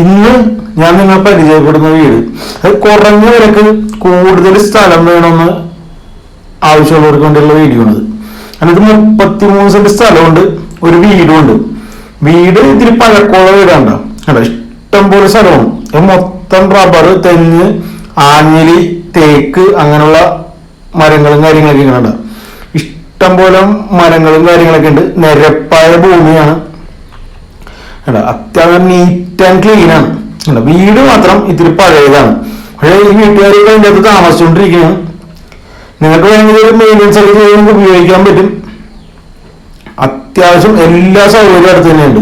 ഇന്ന് ഞാൻ നിങ്ങൾ പരിചയപ്പെടുന്ന വീട്. അത് കുറഞ്ഞ വിലക്ക് കൂടുതൽ സ്ഥലം വേണമെന്ന് ആവശ്യമുള്ളവർക്ക് വേണ്ടിയുള്ള വീഡിയോ ആണ് അതിനകത്ത് മുപ്പത്തിമൂന്ന് സെന്റ് സ്ഥലമുണ്ട് ഒരു വീടുമുണ്ട് വീട് ഇത്തിരി പഴക്കമുള്ള വീടാണ്ട അല്ല ഇഷ്ടം പോലെ സ്ഥലമാണ്. മൊത്തം റബ്ബർ തെങ്ങ് ആഞ്ഞിലി തേക്ക് അങ്ങനെയുള്ള മരങ്ങളും കാര്യങ്ങളൊക്കെ ഇങ്ങനെ ഇഷ്ടം പോലെ മരങ്ങളും കാര്യങ്ങളൊക്കെ ഉണ്ട്. നിരപ്പായ ഭൂമിയാണ്. കണ്ടോ? അത്യാവശ്യം നീറ്റ് ആൻഡ് ക്ലീൻ ആണ്. കണ്ടോ? വീട് മാത്രം ഇത്തിരി പഴയതാണ്. പക്ഷേ ഈ വീട്ടുകാർ അതിന്റെ അകത്ത് താമസിച്ചുകൊണ്ടിരിക്കുകയാണ് നിങ്ങൾക്ക് വേണമെങ്കിൽ ഒരു മെയിന്റെനൻസ് ഒക്കെ ചെയ്ത് നിങ്ങൾക്ക് ഉപയോഗിക്കാൻ പറ്റും. അത്യാവശ്യം എല്ലാ സൗകര്യവും അടുത്ത് തന്നെയുണ്ട്.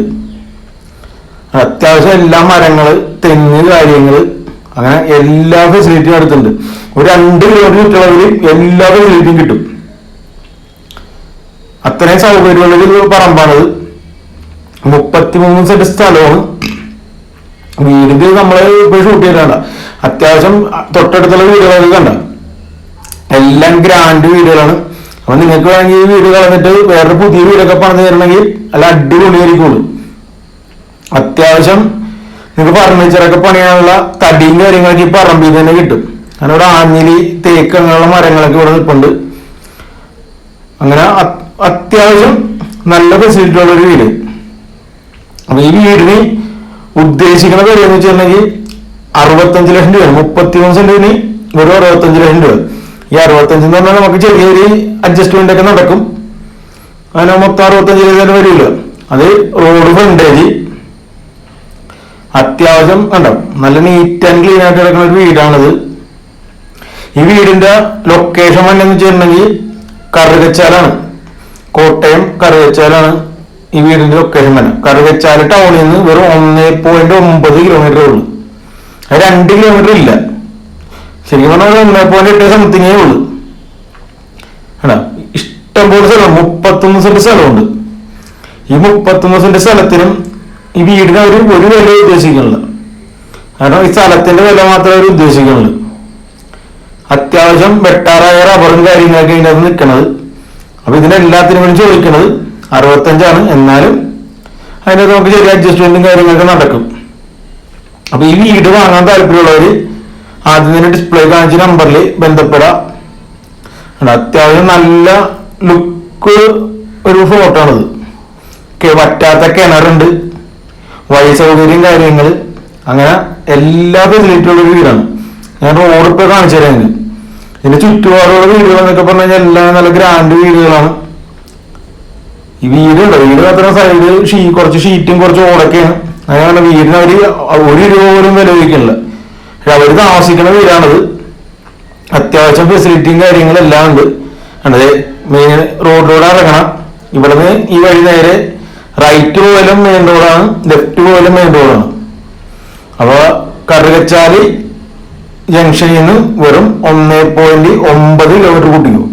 അത്യാവശ്യം എല്ലാ മരങ്ങൾ തെങ്ങ് കാര്യങ്ങൾ അങ്ങനെ എല്ലാ ഫെസിലിറ്റിയും അടുത്തുണ്ട്. ഒരു രണ്ട് കിലോമീറ്റർ ചുറ്റളവിൽ എല്ലാ ഫെസിലിറ്റിയും കിട്ടും. അത്രയും സൗകര്യമുള്ളൊരു പറമ്പാണത്. മുപ്പത്തിമൂന്ന് സെന്റ് സ്ഥലമാണ്. വീടിന്റെ നമ്മൾ ഇപ്പോൾ ഷൂട്ട് ചെയ്തണ്ട അത്യാവശ്യം തൊട്ടടുത്തുള്ള വീടുകളൊക്കെ കണ്ട. എല്ലാം ഗ്രാൻഡ് വീടുകളാണ്. അപ്പൊ നിങ്ങൾക്ക് വേണമെങ്കിൽ ഈ വീട് കളഞ്ഞിട്ട് വേറൊരു പുതിയ വീടൊക്കെ പണിത് തരണമെങ്കിൽ അല്ല അടിപൊളിയായിരിക്കുള്ളൂ അത്യാവശ്യം നിങ്ങൾക്ക് ഫർണിച്ചറൊക്കെ പണിയാനുള്ള തടിയും കാര്യങ്ങളൊക്കെ ഈ പറമ്പിൽ തന്നെ കിട്ടും. അങ്ങനെ ഇവിടെ ആഞ്ഞിലി തേക്ക് അങ്ങനെയുള്ള മരങ്ങളൊക്കെ ഇവിടെ നിൽപ്പുണ്ട്. അങ്ങനെ അത്- അത്യാവശ്യം നല്ല ഫെസിലിറ്റി ഉള്ള ഒരു വീട്. അപ്പൊ ഈ വീടിന് ഉദ്ദേശിക്കുന്ന വില എന്ന് വെച്ചിട്ടുണ്ടെങ്കിൽ അറുപത്തഞ്ച് ലക്ഷം രൂപ മുപ്പത്തി ഒന്ന് സെന്റിന് വെറും അറുപത്തഞ്ച് ലക്ഷം രൂപ. ഈ അറുപത്തഞ്ച് എന്ന് പറഞ്ഞാൽ നമുക്ക് ചെറിയൊരു അഡ്ജസ്റ്റ്മെന്റ് ഒക്കെ നടക്കും. അതിന് മൊത്തം അറുപത്തഞ്ച് ലക്ഷം വരില്ല അത് റോഡ് ഫ്രണ്ടേജ് അത്യാവശ്യം കണ്ടോ നല്ല നീറ്റ് ആൻഡ് ക്ലീൻ ആയിട്ട് കിടക്കുന്ന ഒരു വീടാണിത്. ഈ വീടിന്റെ ലൊക്കേഷൻ വന്നെന്ന് വെച്ചിട്ടുണ്ടെങ്കിൽ കറുകച്ചാലാണ്. കോട്ടയം കറുകച്ചാലാണ്. ഈ വീടിന്റെ ലൊക്കേഷൻ തന്നെ കറുകച്ചാൽ ടൗണിൽ നിന്ന് വെറും ഒന്നേ പോയിന്റ് ഒമ്പത് കിലോമീറ്റർ ഉള്ളൂ. അത് രണ്ട് കിലോമീറ്റർ ഇല്ല. ശരിക്കും പറഞ്ഞാൽ ഒന്നേ പോയിന്റ് എട്ട് സംതിങ്ങേ ഉള്ളൂ. ഇഷ്ടംപോലെ സ്ഥലം മുപ്പത്തൊന്ന് സെന്റ് സ്ഥലമുണ്ട്. ഈ മുപ്പത്തൊന്ന് സെന്റ് സ്ഥലത്തിനും ഈ വീടിന് അവർ ഒരു വില ഉദ്ദേശിക്കുന്നില്ല. കാരണം ഈ സ്ഥലത്തിന്റെ വില മാത്രമേ അവർ ഉദ്ദേശിക്കുന്നുള്ളൂ. അത്യാവശ്യം വെട്ടാറായ റബ്ബറും കാര്യങ്ങളൊക്കെ ഇതിനകത്ത് നിൽക്കുന്നത് അപ്പൊ ഇതിനെല്ലാത്തിനും വേണ്ടി ചോദിക്കണത് അറുപത്തഞ്ചാണ്. എന്നാലും അതിനകത്ത് നമുക്ക് ചെറിയ അഡ്ജസ്റ്റ്മെന്റും കാര്യങ്ങളൊക്കെ നടക്കും. അപ്പൊ ഈ വീട് വാങ്ങാൻ താല്പര്യമുള്ളവര് ആദ്യം തന്നെ ഡിസ്പ്ലേ കാണിച്ച നമ്പറിൽ ബന്ധപ്പെടാം അത്യാവശ്യം നല്ല ലുക്ക് ഒരു ഫോട്ടോ ആണിത്. വറ്റാത്ത കിണറുണ്ട്. വഴി സൗകര്യം കാര്യങ്ങൾ അങ്ങനെ എല്ലാ ഫെസിലിറ്റിയുള്ള ഒരു വീടാണ്. ഞാൻ റോഡ് ഇപ്പൊ കാണിച്ചു തരാം ഇതിന് ചുറ്റുപാടുള്ള വീടുകൾ എന്നൊക്കെ പറഞ്ഞു കഴിഞ്ഞാൽ എല്ലാം നല്ല ഗ്രാൻഡ് വീടുകളാണ്. ഈ വീടുണ്ട് വീട് അത്ര സൈഡ് ഷീ കുറച്ച് ഷീറ്റും കുറച്ച് ഓടൊക്കെയാണ്. അങ്ങനെയാണ് വീടിന് അവർ ഒരു രൂപ പോലും വില വയ്ക്കണില്ല പക്ഷെ അവർ താമസിക്കുന്ന വീടാണത്. അത്യാവശ്യം ഫെസിലിറ്റിയും കാര്യങ്ങളും എല്ലാം ഉണ്ട്. അതായത് മെയിൻ റോഡിലൂടെ ഇറങ്ങണം. ഇവിടുന്ന് ഈ വഴി നേരെ റൈറ്റ് പോയാലും മെയിൻ റോഡാണ് ലെഫ്റ്റ് പോയാലും മെയിൻ റോഡാണ് അപ്പോൾ കറുകച്ചാലി ജംഗ്ഷനിൽ നിന്ന് വെറും ഒന്നേ പോയിന്റ് ഒമ്പത് കിലോമീറ്റർ കൂട്ടിക്കും.